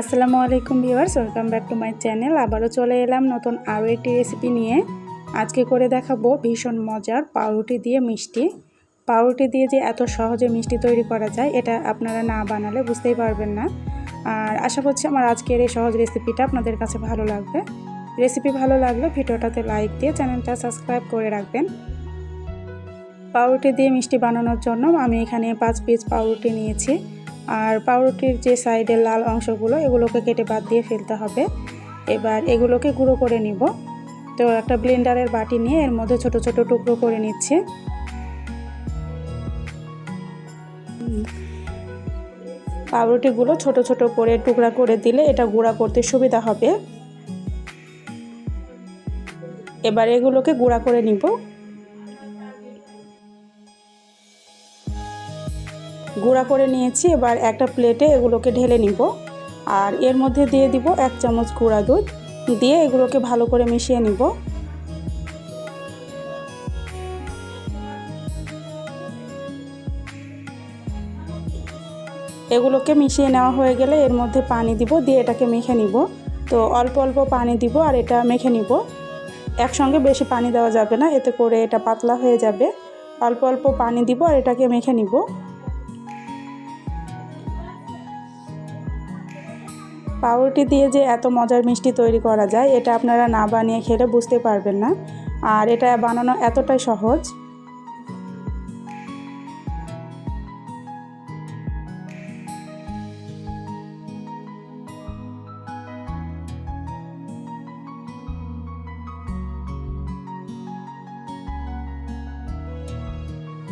আসসালামু আলাইকুম viewers, welcome back to my channel. আবারও চলে এলাম নতুন আরও একটি রেসিপি নিয়ে। আজকে করে দেখাবো ভীষণ মজার পাউরুটি দিয়ে মিষ্টি। পাউরুটি দিয়ে যে এত সহজে মিষ্টি তৈরি করা যায়, এটা আপনারা না বানালে বুঝতেই পারবেন না। আর আশা করছি আমার আজকের এই সহজ রেসিপিটা আপনাদের কাছে ভালো লাগবে। রেসিপি ভালো লাগলে ভিডিওটাতে লাইক দিয়ে চ্যানেলটা সাবস্ক্রাইব করে রাখবেন। পাউরুটি দিয়ে মিষ্টি বানানোর জন্য আমি এখানে পাঁচ পিস পাউরুটি নিয়েছি। আর পাউরুটির যে সাইডের লাল অংশগুলো, এগুলোকে কেটে বাদ দিয়ে ফেলতে হবে। এবার এগুলোকে গুঁড়ো করে নিব। তো একটা ব্লেন্ডারের বাটি নিয়ে এর মধ্যে ছোট ছোট টুকরো করে নিচ্ছে। পাউরুটিগুলো ছোট ছোট করে টুকরা করে দিলে এটা গুঁড়া করতে সুবিধা হবে। এবার এগুলোকে গুঁড়া করে নিব। গুঁড়া করে নিয়েছি, এবার একটা প্লেটে এগুলোকে ঢেলে নিব। আর এর মধ্যে দিয়ে দিব এক চামচ গুঁড়া দুধ। দিয়ে এগুলোকে ভালো করে মিশিয়ে নিব। এগুলোকে মিশিয়ে নেওয়া হয়ে গেলে এর মধ্যে পানি দিব, দিয়ে এটাকে মেখে নিব। তো অল্প অল্প পানি দিব আর এটা মেখে নিব। একসঙ্গে বেশি পানি দেওয়া যাবে না, এতে করে এটা পাতলা হয়ে যাবে। অল্প অল্প পানি দিব আর এটাকে মেখে নিব। পাউরুটি দিয়ে যে এত মজার মিষ্টি তৈরি করা যায়, এটা আপনারা না বানিয়ে খেলে বুঝতে পারবেন না। আর এটা বানানো এতটাই সহজ।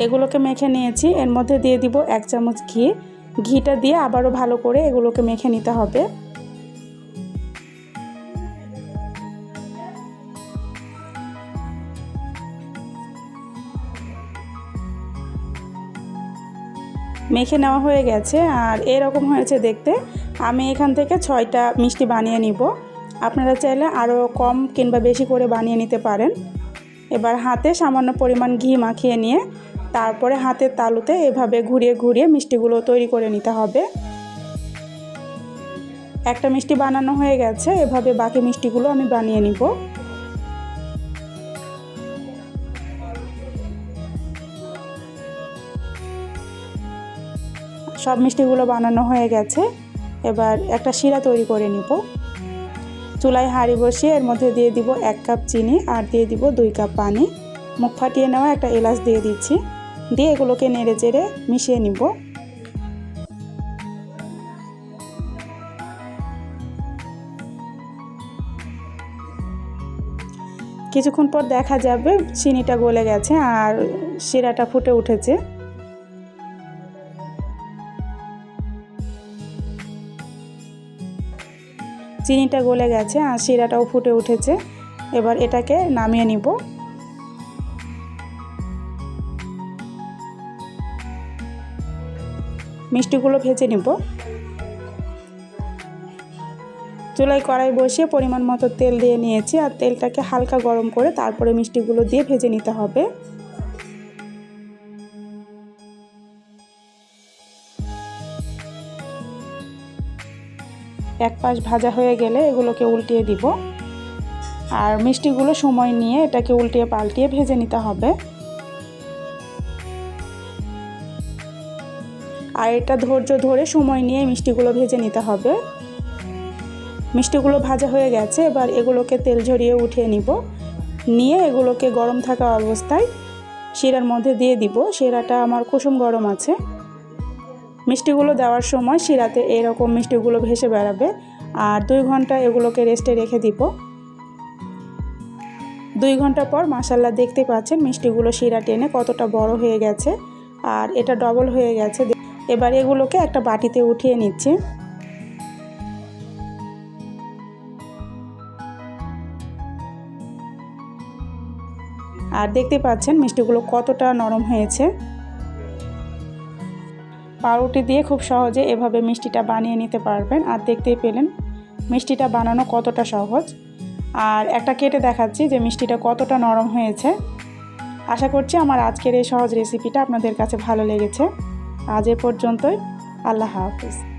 এগুলোকে মেখে নিয়েছি। এর মধ্যে দিয়ে দিব এক চামচ ঘি। ঘিটা দিয়ে আবারও ভালো করে এগুলোকে মেখে নিতে হবে। মেখে নেওয়া হয়ে গেছে আর এরকম হয়েছে দেখতে। আমি এখান থেকে ছয়টা মিষ্টি বানিয়ে নিব। আপনারা চাইলে আরও কম কিংবা বেশি করে বানিয়ে নিতে পারেন। এবার হাতে সামান্য পরিমাণ ঘি মাখিয়ে নিয়ে তারপরে হাতের তালুতে এভাবে ঘুরিয়ে ঘুরিয়ে মিষ্টিগুলো তৈরি করে নিতে হবে। একটা মিষ্টি বানানো হয়ে গেছে, এভাবে বাকি মিষ্টিগুলো আমি বানিয়ে নিব। সব মিষ্টিগুলো বানানো হয়ে গেছে। এবার একটা শিরা তৈরি করে নিব। চুলায় হাঁড়ি বসিয়ে এর মধ্যে দিয়ে দিব এক কাপ চিনি আর দিয়ে দিব দুই কাপ পানি। মুখ ফাটিয়ে নেওয়া একটা এলাচ দিয়ে দিচ্ছি। দিয়ে এগুলোকে নেড়ে চেড়ে মিশিয়ে নিব। কিছুক্ষণ পর দেখা যাবে চিনিটা গলে গেছে আর শিরাটা ফুটে উঠেছে। চিনিটা গলে গেছে আর শিরাটাও ফুটে উঠেছে। এবার এটাকে নামিয়ে নিব। মিষ্টিগুলো ভেজে নিব। চুলায় কড়াই বসিয়ে পরিমাণ মতো তেল দিয়ে নিয়েছি আর তেলটাকে হালকা গরম করে তারপরে মিষ্টিগুলো দিয়ে ভেজে নিতে হবে। এক পাশ ভাজা হয়ে গেলে এগুলোকে উল্টিয়ে দিব। আর মিষ্টিগুলো সময় নিয়ে এটাকে উল্টিয়ে পাল্টিয়ে ভেজে নিতে হবে। আর এটা ধৈর্য ধরে সময় নিয়ে মিষ্টিগুলো ভেজে নিতে হবে। মিষ্টিগুলো ভাজা হয়ে গেছে, এবার এগুলোকে তেল ঝরিয়ে উঠিয়ে নিব। নিয়ে এগুলোকে গরম থাকা অবস্থায় শিরার মধ্যে দিয়ে দিব। শিরাটা আমার কুসুম গরম আছে। মিষ্টিগুলো দেওয়ার সময় শিরাতে এরকম মিষ্টিগুলো ভেসে বেড়াবে। আর দুই ঘণ্টা এগুলোকে রেস্টে রেখে দিব। দুই ঘণ্টা পর মাসাল্লা দেখতে পাচ্ছেন মিষ্টিগুলো শিরা টেনে কতটা বড় হয়ে গেছে। আর এটা ডবল হয়ে গেছে। এবার এগুলোকে একটা বাটিতে উঠিয়ে নিচ্ছি। আর দেখতে পাচ্ছেন মিষ্টিগুলো কতটা নরম হয়েছে। পাউরুটি দিয়ে খুব সহজে এভাবে মিষ্টিটা বানিয়ে নিতে পারবেন। আর দেখতেই পেলেন, মিষ্টিটা বানানো কতটা সহজ। আর একটা কেটে দেখাচ্ছি যে মিষ্টিটা কতটা নরম হয়েছে। আশা করছি আমার আজকের এই সহজ রেসিপিটা আপনাদের কাছে ভালো লেগেছে। আজ এ পর্যন্তই। আল্লাহ হাফিজ।